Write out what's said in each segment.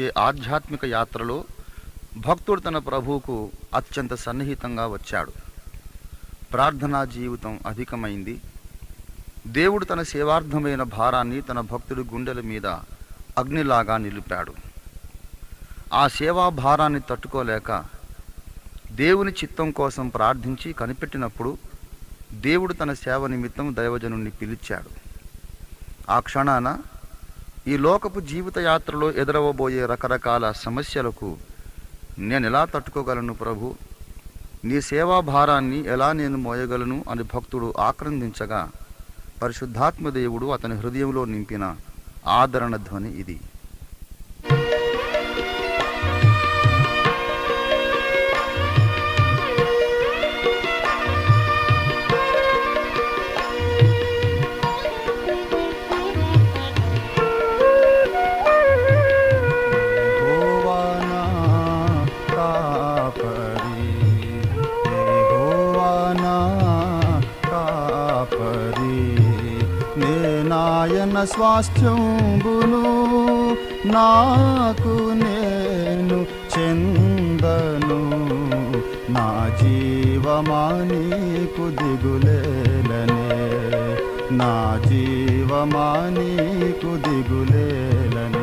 ఈ ఆధ్యాత్మిక యాత్రలో భక్తుడు తన ప్రభువుకు అత్యంత సన్నిహితంగా వచ్చాడు. ప్రార్థనా జీవితం అధికమైంది. దేవుడు తన సేవార్థమైన భారాన్ని తన భక్తుడి గుండెల మీద అగ్నిలాగా నిలిపాడు. ఆ సేవా భారాన్ని తట్టుకోలేక దేవుని చిత్తం కోసం ప్రార్థించి కనిపెట్టినప్పుడు దేవుడు తన సేవ నిమిత్తం దైవజనుణ్ణి పిలిచాడు. ఆ క్షణాన ఈ లోకపు జీవిత యాత్రలో ఎదురవబోయే రకరకాల సమస్యలకు నేను ఎలా తట్టుకోగలను ప్రభు? నీ సేవా భారాన్ని ఎలా నేను మోయగలను అని భక్తుడు ఆక్రందించగా పరిశుద్ధాత్మ దేవుడు అతని హృదయంలో నింపిన ఆదరణ ధ్వని ఇది. ప్రాణ స్వాస్థ్యంబును నాకు నేను చెందను. నా జీవమానీకు దిగులేలనే. నా జీవమానీకు దిగులేలనే.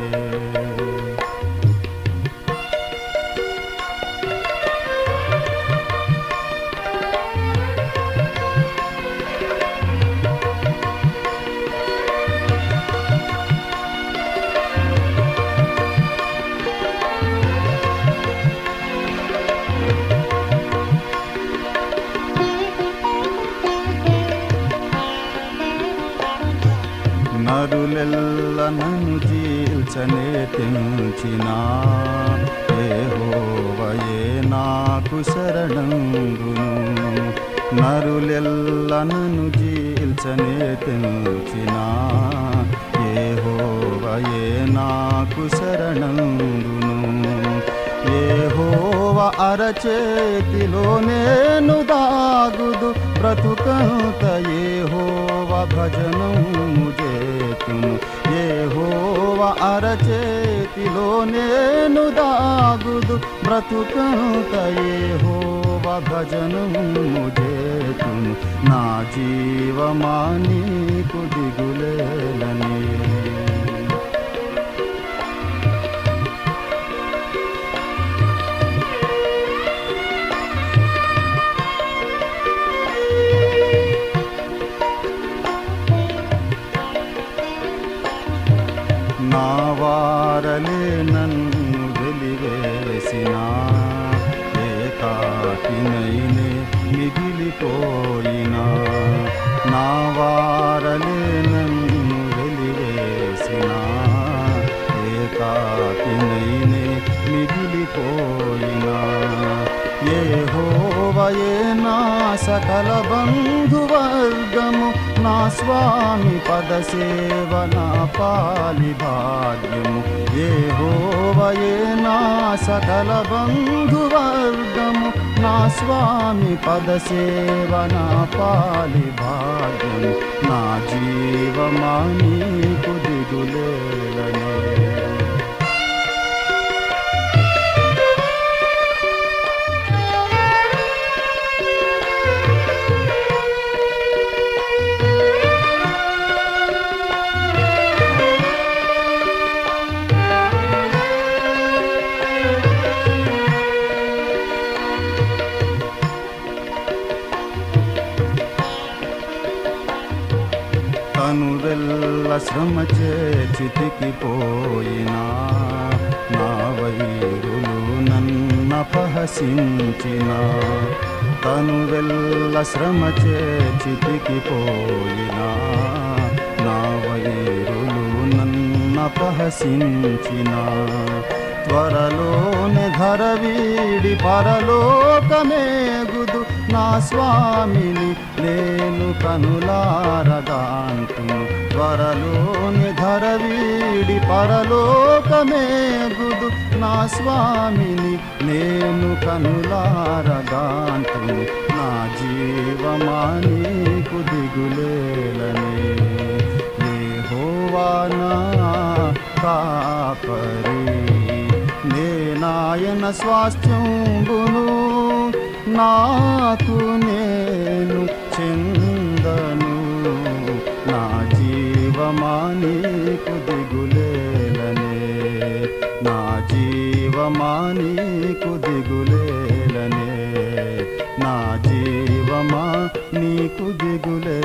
నరులెల్ల నన్ను చీల్చనే తెంచిన ఏహోవయే నాకు శరణంగును. నరులెల్ల నన్ను చీల్చనే తెంచిన ఏహోవయే నాకు శరణంగును. ఏహోవ అరచేతిలో నేను దాగుదు బ్రతుకంత ఏహోవ భజనము ఏహోవ అరచేతిలో నేను దాగుదు బ్రతుకంత ఏహోవ భజనము చేతును. నా జీవమా నీకు దిగులేలనే నా వారలే నన్ను వెలివేసిన ఏకాకినైనే మిగిలిపోయినా. నా వారలే నన్ను వెలివేసిన ఏకాకినైనే మిగిలిపోయినా. ఏ హోవయే నా సకల బంధువర్గము నా స్వామి పద సేవ పాలి భాగ్యము. ఏ హోవయే నా సకల బంధువర్గము నా స్వామి పద సేవ పాలి భాగ్యము. నా జీవమానీకు దిగులేలనే. తను వెళ్ళ శ్రమ చేచితికి పోయినా నా వైరులు నన్నపహసించిన తను వెళ్ళ శ్రమ చేచితికి పోయినా నా వైరులు నన్నపహసించిన త్వరలోనే ధర వీడి పరలోకమేగుదు నా స్వామిని నేను కనులారగాంతును. త్వరలోని ధరవీడి పరలోకమేగుదు నా స్వామిని నేను కనులారగాంతును. నా జీవమానీకు దిగులేలని. యెహోవా హోవానా కాపరి. నాయన స్వాస్థ్యంబును. నాకు నేను చెందను నా జీవమా నీకు దిగులేలనే నా జీవమా నీకు దిగులేలనే నా జీవమా నీకు దిగులే.